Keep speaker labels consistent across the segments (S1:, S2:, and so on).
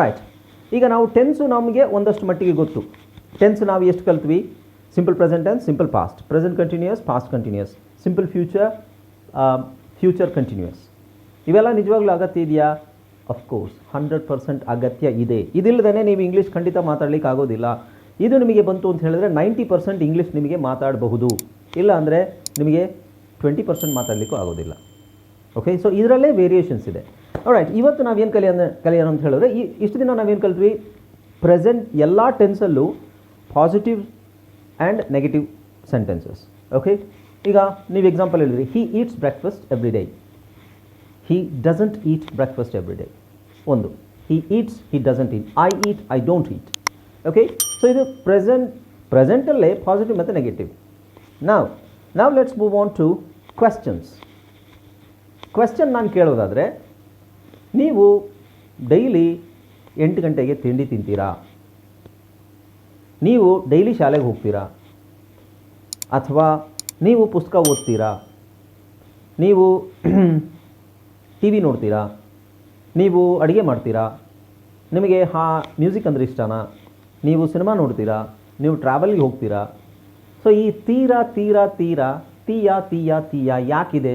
S1: Right ಈಗ ನಾವು tens ನಮಗೆ ಒಂದಷ್ಟು ಮಟ್ಟಿಗೆ ಗೊತ್ತು. ಟೆನ್ಸ್ ನಾವು ಎಷ್ಟು ಕಲ್ತ್ವಿ? Simple present and simple past present continuous past continuous simple future future continuous ಇವೆಲ್ಲ ನಿಜವಾಗ್ಲೂ ಅಗತ್ಯ ಇದೆಯಾ? ಅಫ್ಕೋರ್ಸ್ ಹಂಡ್ರೆಡ್ ಪರ್ಸೆಂಟ್ ಅಗತ್ಯ ಇದೆ. ಇದಿಲ್ಲದೇ ನೀವು ಇಂಗ್ಲೀಷ್ ಖಂಡಿತ ಮಾತಾಡಲಿಕ್ಕೆ ಆಗೋದಿಲ್ಲ. ಇದು ನಿಮಗೆ ಬಂತು ಅಂತ ಹೇಳಿದ್ರೆ ನೈಂಟಿ ಪರ್ಸೆಂಟ್ ಇಂಗ್ಲೀಷ್ ನಿಮಗೆ ಮಾತಾಡಬಹುದು. ಇಲ್ಲ ಅಂದರೆ ನಿಮಗೆ ಟ್ವೆಂಟಿ ಪರ್ಸೆಂಟ್ ಮಾತಾಡಲಿಕ್ಕೂ ಆಗೋದಿಲ್ಲ. ಓಕೆ ಸೊ ಇದರಲ್ಲೇ ವೇರಿಯೇಷನ್ಸ್ ಇದೆ. ರೈಟ್ ಇವತ್ತು ನಾವೇನು ಕಲಿಯೋ ಕಲಿಯೋಣ ಅಂತ ಹೇಳಿದ್ರೆ, ಈ ಇಷ್ಟು ದಿನ ನಾವೇನು ಕಲ್ತ್ವಿ? ಪ್ರೆಸೆಂಟ್ ಎಲ್ಲ ಟೆನ್ಸಲ್ಲೂ positive and negative sentences okay ಈಗ ನೀವು ಎಕ್ಸಾಂಪಲ್ ಹೇಳಿದ್ರಿ. He eats breakfast every day he doesn't eat breakfast every day ಒಂದು. He eats he doesn't eat I eat I don't eat okay so ಇದು ಪ್ರೆಸೆಂಟ್ ಪ್ರೆಸೆಂಟಲ್ಲೇ positive ಮತ್ತು negative ನಾವು ನಾವು let's move on to questions question ನಾನು ಕೇಳೋದಾದರೆ ನೀವು daily ಎಂಟು ಗಂಟೆಗೆ ತಿಂಡಿ ತಿಂತೀರಾ? ನೀವು ಡೈಲಿ ಶಾಲೆಗೆ ಹೋಗ್ತೀರಾ? ಅಥವಾ ನೀವು ಪುಸ್ತಕ ಓದ್ತೀರಾ? ನೀವು ಟಿ ವಿ ನೋಡ್ತೀರಾ? ನೀವು ಅಡುಗೆ ಮಾಡ್ತೀರಾ? ನಿಮಗೆ ಹಾ ಮ್ಯೂಸಿಕ್ ಅಂದರೆ ಇಷ್ಟನಾ? ನೀವು ಸಿನಿಮಾ ನೋಡ್ತೀರಾ? ನೀವು ಟ್ರಾವೆಲ್ಗೆ ಹೋಗ್ತೀರಾ? ಸೊ ಈ ತೀರಾ ತೀರಾ ತೀರಾ, ತೀಯಾ ತೀಯಾ ತೀಯಾ ಯಾಕಿದೆ?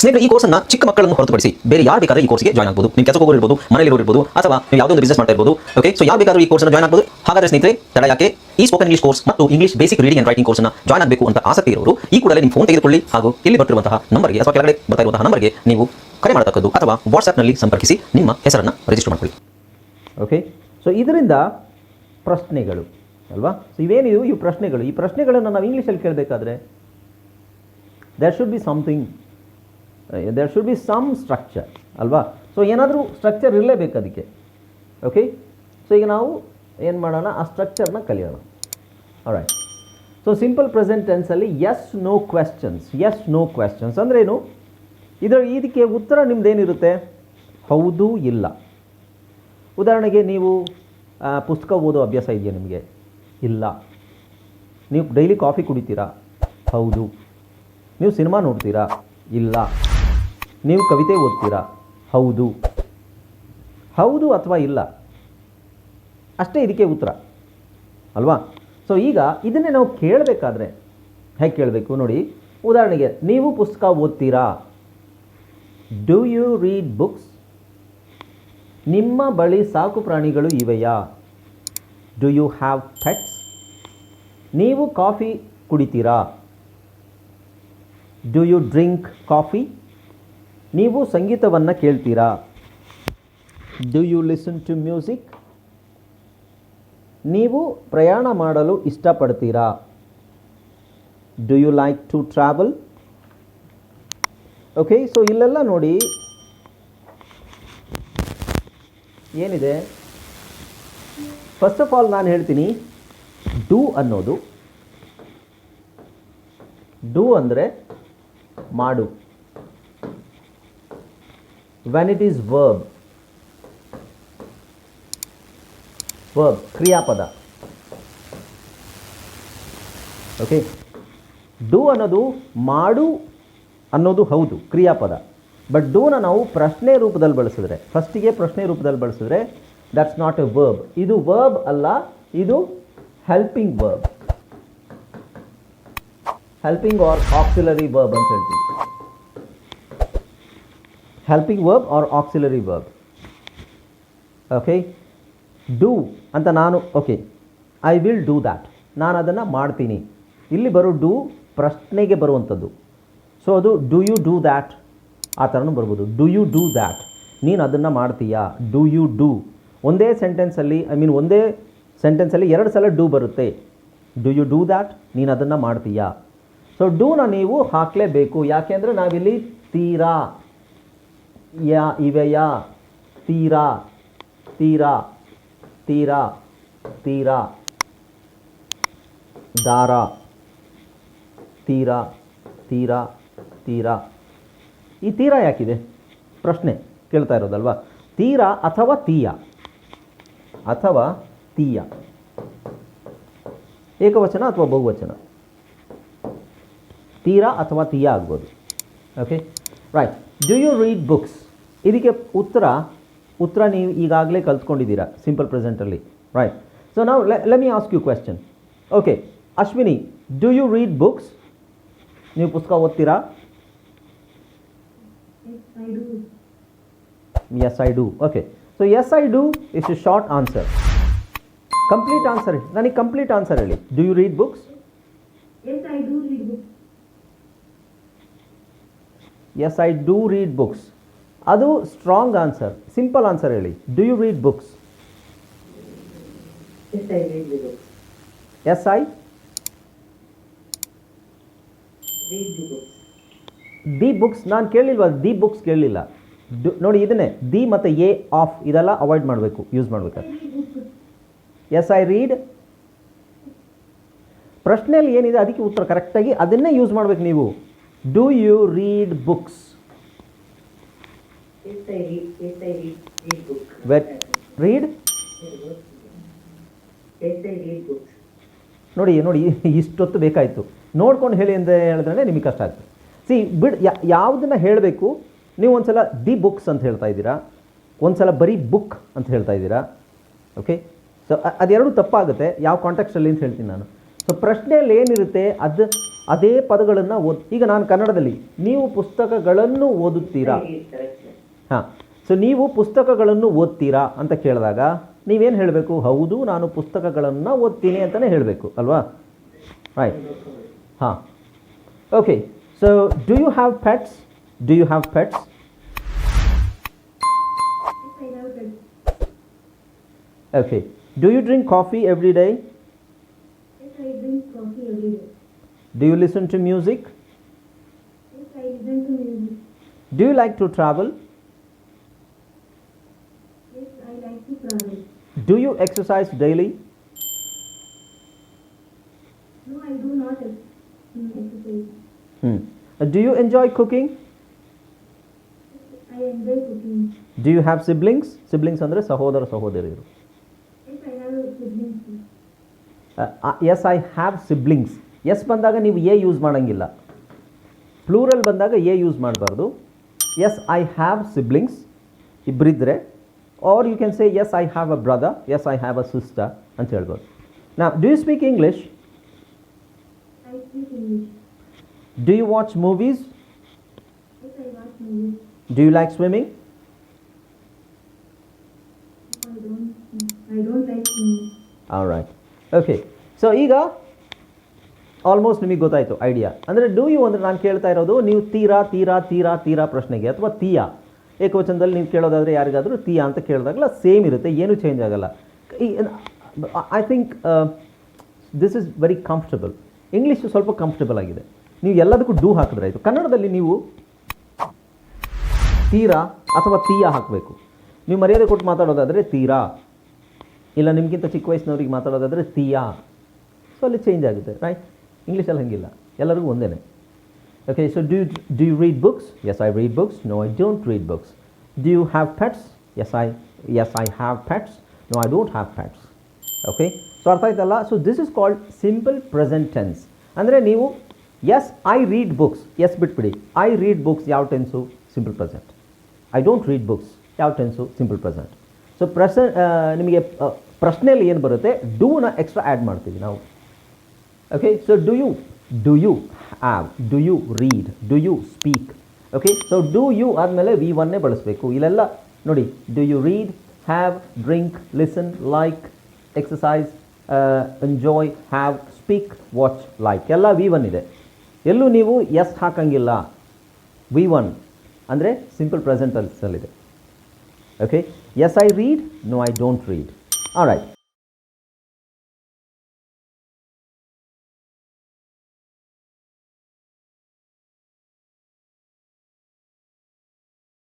S2: ಸ್ನೇಹಿತರೆ, ಈ ಕೋರ್ಸ್ನ ಚಿಕ್ಕ ಮಕ್ಕಳನ್ನು ಹೊರತುಪಡಿಸಿ ಬೇರೆ ಯಾರು ಬೇಕಾದ್ರೆ ಈ ಕೋರ್ಸ್ಗೆ ಜಾಯ್ನ್ ಆಗಬಹುದು ನಿಮ್ಮ ಕೆಲಸಕ್ಕೆ ಹೋಗೋರು ಮನೆಯಲ್ಲಿ ಇರ್ಬೋದು, ಅಥವಾ ನೀವು ಯಾವುದೋ ಒಂದು ಬಿಸ್ನೆಸ್ ಮಾಡ್ತಾ ಇರ್ಬೋದು ಓಕೆ ಸೊ ಯಾರು ಬೇಕಾದ್ರೂ ಈ ಕೋರ್ಸ್ನ ಜಾಯ್ನ್ ಆಗಬಹುದು ಹಾಗಾದ್ರೆ ಸ್ನೇಹಿತರೆ, ತಡ ಯಾಕೆ? ಈ ಸ್ಪೋಕನ್ ಇಂಗ್ಲಿಷ್ ಕೋರ್ಸ್ ಮತ್ತು English basic reading and writing ಕೋರ್ಸ್ನ ಜಾಯ್ನ್ ಆಗಬೇಕು ಅಂತ ಆಸಕ್ತಿ ಇರೋರು, ಈ ಕೂಡಲೇ ನಿಮ್ಮ ಫೋನ್ ತೆಗೆದುಕೊಳ್ಳಿ ಹಾಗೂ ಇಲ್ಲಿ ಬರ್ತಿರುವಂತಹ ನಂಬರ್ಗೆ, ಅಥವಾ ಕೆಳಗಡೆ ಬರ್ತಾ ಇರುವಂತಹ ನಂಬರ್ಗೆ ನೀವು ಕರೆ ಮಾಡತಕ್ಕದ್ದು ಅಥವಾ ವಾಟ್ಸ್ಆಪ್ನಲ್ಲಿ ಸಂಪರ್ಕಿಸಿ ನಿಮ್ಮ ಹೆಸರನ್ನು ರಿಜಿಸ್ಟರ್ ಮಾಡಿಕೊಳ್ಳಿ.
S1: ಓಕೆ ಸೊ ಇದರಿಂದ ಪ್ರಶ್ನೆಗಳು, ಅಲ್ವಾ? ಸೊ ಇವೇನಿದು? ಈ ಪ್ರಶ್ನೆಗಳು. ಈ ಪ್ರಶ್ನೆಗಳನ್ನು ನಾವು ಇಂಗ್ಲೀಷಲ್ಲಿ ಕೇಳಬೇಕಾದ್ರೆ there should be something there should be some structure ಅಲ್ವಾ? ಸೊ ಏನಾದರೂ ಸ್ಟ್ರಕ್ಚರ್ ಇರಲೇಬೇಕು ಅದಕ್ಕೆ. ಓಕೆ ಸೊ ಈಗ ನಾವು ಏನು ಮಾಡೋಣ? ಆ ಸ್ಟ್ರಕ್ಚರ್ನ ಕಲಿಯೋಣ. Right so simple ಪ್ರೆಸೆಂಟೆನ್ಸಲ್ಲಿ yes no questions yes no questions ಅಂದ್ರೇನು ಇದರ ಇದಕ್ಕೆ ಉತ್ತರ ನಿಮ್ಮದೇನಿರುತ್ತೆ ಹೌದು, ಇಲ್ಲ. ಉದಾಹರಣೆಗೆ ನೀವು ಪುಸ್ತಕ ಓದೋ ಅಭ್ಯಾಸ ಇದೆಯಾ ನಿಮಗೆ? ಇಲ್ಲ. ನೀವು ಡೈಲಿ ಕಾಫಿ ಕುಡಿತೀರಾ? ಹೌದು. ನೀವು ಸಿನಿಮಾ ನೋಡ್ತೀರಾ? ಇಲ್ಲ. ನೀವು ಕವಿತೆ ಓದ್ತೀರಾ? ಹೌದು. ಹೌದು ಅಥವಾ ಇಲ್ಲ? ಅಷ್ಟೇ ಇದಕ್ಕೆ ಉತ್ತರ. ಅಲ್ವಾ? ಸೊ ಈಗ ಇದನ್ನೇ ನಾವು ಕೇಳಬೇಕಾದ್ರೆ, ಹೇಗೆ ಕೇಳಬೇಕು ನೋಡಿ. ಉದಾಹರಣೆಗೆ, ನೀವು ಪುಸ್ತಕ ಓದ್ತೀರಾ? ಡೂ ಯು ರೀಡ್ ಬುಕ್ಸ್ ನಿಮ್ಮ ಬಳಿ ಸಾಕು ಪ್ರಾಣಿಗಳು ಇವೆಯಾ? ಡು ಯು ಹ್ಯಾವ್ ಪೆಟ್ಸ್ ನೀವು ಕಾಫಿ ಕುಡಿತೀರಾ? ಡು ಯು ಡ್ರಿಂಕ್ ಕಾಫಿ ನೀವು ಸಂಗೀತವನ್ನು ಕೇಳ್ತೀರಾ? Do you listen to music ನೀವು ಪ್ರಯಾಣ ಮಾಡಲು ಇಷ್ಟಪಡ್ತೀರಾ? Do you like to travel okay so ಇಲ್ಲೆಲ್ಲ ನೋಡಿ ಏನಿದೆ? ಫಸ್ಟ್ ಆಫ್ ಆಲ್ ನಾನು ಹೇಳ್ತೀನಿ ಡೂ ಅನ್ನೋದು. ಡೂ ಅಂದರೆ ಮಾಡು. When it is verb verb ಕ್ರಿಯಾಪದ ಓಕೆ ಡು ಅನ್ನೋದು ಮಾಡು ಅನ್ನೋದು ಹೌದು ಕ್ರಿಯಾಪದ ಬಟ್ ಡೂನ ನಾವು ಪ್ರಶ್ನೆ ರೂಪದಲ್ಲಿ ಬಳಸಿದ್ರೆ ಫಸ್ಟಿಗೆ ಪ್ರಶ್ನೆ ರೂಪದಲ್ಲಿ ಬಳಸಿದ್ರೆ ದಟ್ಸ್ ನಾಟ್ ಎ ವರ್ಬ್ ಇದು ವರ್ಬ್ ಅಲ್ಲ, ಇದು helping verb helping or auxiliary verb ಅಂತ ಹೇಳ್ತೀವಿ. Helping verb or auxiliary verb okay do ಅಂತ ನಾನು okay I will do that ನಾನು ಅದನ್ನು ಮಾಡ್ತೀನಿ. ಇಲ್ಲಿ ಬರೋ ಡೂ ಪ್ರಶ್ನೆಗೆ ಬರುವಂಥದ್ದು. ಸೊ ಅದು ಡು ಯು ಡೂ ದ್ಯಾಟ್ ಆ ಥರನೂ ಬರ್ಬೋದು. ಡು ಯು ಡೂ ದ್ಯಾಟ್ ನೀನು ಅದನ್ನು ಮಾಡ್ತೀಯಾ? ಡು ಯು ಡೂ ಒಂದೇ ಸೆಂಟೆನ್ಸಲ್ಲಿ ಐ ಮೀನ್ ಒಂದೇ ಸೆಂಟೆನ್ಸಲ್ಲಿ ಎರಡು ಸಲ ಡೂ ಬರುತ್ತೆ. ಡು ಯು ಡೂ ದ್ಯಾಟ್ ನೀನು ಅದನ್ನು ಮಾಡ್ತೀಯಾ? ಸೊ ಡೂನ ನೀವು ಹಾಕಲೇಬೇಕು. ಯಾಕೆಂದರೆ ನಾವಿಲ್ಲಿ ತೀರಾ ಯಾ ಇವೆಯ ತೀರಾ ತೀರಾ ತೀರಾ ತೀರಾ, ದಾರ, ತೀರಾ ತೀರಾ ತೀರಾ. ಈ ತೀರ ಯಾಕಿದೆ? ಪ್ರಶ್ನೆ ಕೇಳ್ತಾ ಇರೋದಲ್ವಾ? ತೀರಾ ಅಥವಾ ತೀಯ? ಅಥವಾ ತೀಯ? ಏಕವಚನ ಅಥವಾ ಬಹುವಚನ? ತೀರಾ ಅಥವಾ ತೀಯ ಆಗ್ಬೋದು. Okay right do you read books ಇದಕ್ಕೆ ಉತ್ತರ ಉತ್ತರ ನೀವು ಈಗಾಗಲೇ ಕಲ್ತ್ಕೊಂಡಿದ್ದೀರಾ ಸಿಂಪಲ್ ಪ್ರೆಸೆಂಟಲ್ಲಿ ರೈಟ್ ಸೊ ನಾವು let me ask you question okay Ashwini do you read books ನೀವು ಪುಸ್ತಕ ಓದ್ತೀರಾ?
S3: Yes, I do.
S1: Yes I do okay so yes I do is a short answer complete answer ನನಗೆ complete answer ಹೇಳಿ. Do you read books
S3: Yes, I do read books.
S1: Yes I do read books ಅದು strong answer simple answer ಹೇಳಿ. Do you read books.
S3: Yes I. The books
S1: ನಾನು ಕೇಳಿಲ್ವಾ? The books ಕೇಳಲಿಲ್ಲ ನೋಡಿ ಇದನ್ನೇ. The ಮತ್ತು a of ಇದೆಲ್ಲ avoid ಮಾಡಬೇಕು ಯೂಸ್ ಮಾಡಬೇಕಾದ್ರೆ. ಎಸ್ ಐ ರೀಡ್ ಪ್ರಶ್ನೆಯಲ್ಲಿ ಏನಿದೆ? ಅದಕ್ಕೆ ಉತ್ತರ ಕರೆಕ್ಟಾಗಿ ಅದನ್ನೇ ಯೂಸ್ ಮಾಡಬೇಕು ನೀವು. Do you read books
S3: Yes, I read. Yes, I read. Read book.
S1: Vet read
S3: Yes, I read books.
S1: ನೋಡಿ ನೋಡಿ ಇಷ್ಟೊತ್ತು ಬೇಕಾಯಿತು. ನೋಡ್ಕೊಂಡು ಹೇಳಿ ಅಂತ ಹೇಳಿದ್ರೆ ನಿಮಗೆ ಕಷ್ಟ ಆಗ್ತದೆ. ಸಿ ಬಿಡ್ ಯಾವುದನ್ನು ಹೇಳಬೇಕು? ನೀವು ಒಂದು ಸಲ ದಿ ಬುಕ್ಸ್ ಅಂತ ಹೇಳ್ತಾ ಇದ್ದೀರಾ? ಒಂದ್ಸಲ ಬರೀ ಬುಕ್ ಅಂತ ಹೇಳ್ತಾ ಇದ್ದೀರಾ? ಓಕೆ ಸೊ ಅದೆರಡು ತಪ್ಪಾಗುತ್ತೆ. ಯಾವ ಕಾಂಟೆಕ್ಸ್ಟಲ್ಲಿ ಅಂತ ಹೇಳ್ತೀನಿ ನಾನು. ಸೊ ಪ್ರಶ್ನೆಯಲ್ಲಿ ಏನಿರುತ್ತೆ? ಅದು ಅದೇ ಪದಗಳನ್ನು ಓದ್ ಈಗ ನಾನು ಕನ್ನಡದಲ್ಲಿ ನೀವು ಪುಸ್ತಕಗಳನ್ನು ಓದುತ್ತೀರಾ? ಹಾಂ. ಸೊ ನೀವು ಪುಸ್ತಕಗಳನ್ನು ಓದ್ತೀರಾ ಅಂತ ಕೇಳಿದಾಗ ನೀವೇನು ಹೇಳಬೇಕು? ಹೌದು ನಾನು ಪುಸ್ತಕಗಳನ್ನು ಓದ್ತೀನಿ ಅಂತಲೇ ಹೇಳಬೇಕು ಅಲ್ವಾ? ರೈಟ್ ಹಾಂ. Okay so
S3: do you have
S1: pets do you have pets. Okay
S3: do you drink coffee every day. Do you listen to music.
S1: Do you like to travel
S3: Yes, I
S1: do you exercise daily
S3: No, I do not mm, exercise.
S1: Do you enjoy cooking
S3: I enjoy cooking.
S1: Do you have siblings siblings ಅಂದರೆ ಸಹೋದರ ಸಹೋದರಿಯರು.
S3: Yes, I have siblings.
S1: Yes I have siblings S ಬಂದಾಗ ನೀವು A use ಮಾಡೋಂಗಿಲ್ಲ. Plural ಬಂದಾಗ a use ಮಾಡಬಾರ್ದು. Yes I have siblings ಇಬ್ಬರಿದ್ದರೆ Are you can say yes I have a brother yes I have a sister ಅಂತ ಹೇಳ್ಬೋದು ನಾ do you speak English
S3: I speak English.
S1: Do you watch movies
S3: Yes, I watch movies.
S1: Do you like swimming
S3: I don't. I don't like swimming.
S1: Right okay so ಈಗ almost ನಿಮಗೆ ಗೊತ್ತಾಯಿತು idea ಅಂದರೆ do you ಅಂದರೆ ನಾನು ಕೇಳ್ತಾ ಇರೋದು ನೀವು ತೀರಾ ತೀರಾ ತೀರಾ ತೀರಾ ಪ್ರಶ್ನೆಗೆ ಅಥವಾ ತೀಯ ಏಕವಚನದಲ್ಲಿ ನೀವು ಕೇಳೋದಾದರೆ ಯಾರಿಗಾದರೂ ತೀಯ ಅಂತ ಕೇಳಿದಾಗಲ ಸೇಮ್ ಇರುತ್ತೆ, ಏನೂ ಚೇಂಜ್ ಆಗಲ್ಲ. I think this is very comfortable English ಸ್ವಲ್ಪ ಕಂಫರ್ಟಬಲ್ ಆಗಿದೆ. ನೀವು ಎಲ್ಲದಕ್ಕೂ ಡೂ ಹಾಕಿದ್ರೆ ಆಯಿತು. ಕನ್ನಡದಲ್ಲಿ ನೀವು ತೀರಾ ಅಥವಾ ತೀಯ ಹಾಕಬೇಕು. ನೀವು ಮರ್ಯಾದೆ ಕೊಟ್ಟು ಮಾತಾಡೋದಾದರೆ ತೀರಾ. ಇಲ್ಲ ನಿಮಗಿಂತ ಚಿಕ್ಕ ವಯಸ್ಸಿನವ್ರಿಗೆ ಮಾತಾಡೋದಾದರೆ ತೀಯಾ. ಸೊ ಅಲ್ಲಿ ಚೇಂಜ್ ಆಗುತ್ತೆ ರೈಟ್ ಇಂಗ್ಲೀಷಲ್ಲಿ ಹಂಗಿಲ್ಲ. ಎಲ್ಲರಿಗೂ ಒಂದೇ okay so do do you read books yes I read books no I don't read books do you have pets yes I yes I have pets no I don't have pets okay so ಅರ್ಥ ಆಯ್ತಲ್ಲ so this is called simple present tense ಅಂದರೆ ನೀವು yes I read books yes ಬಿಟ್ಬಿಡಿ I read books ಯಾವ tense simple present I don't read books ಯಾವ tense simple present so ಪ್ರೆಸ ನಿಮಗೆ ಆ, ಪ್ರಶ್ನೆಯಲ್ಲಿ ಏನು ಬರುತ್ತೆ ಡೂನ ಎಕ್ಸ್ಟ್ರಾ ಆ್ಯಡ್ ಮಾಡ್ತೀವಿ ನಾವು okay so do you do you have do you read do you speak okay so do you ಆದಮೇಲೆ ವಿ ಒನ್ನೇ ಬಳಸಬೇಕು. ಇಲ್ಲೆಲ್ಲ ನೋಡಿ do you read have drink listen like exercise enjoy have speak watch like ಎಲ್ಲ V one ಇದೆ. ಎಲ್ಲೂ ನೀವು S ಹಾಕಂಗಿಲ್ಲ. ವಿ ಒನ್ ಅಂದರೆ simple present ಟೆನ್ಸಲ್ಲಿದೆ okay yes I read no I don't read all right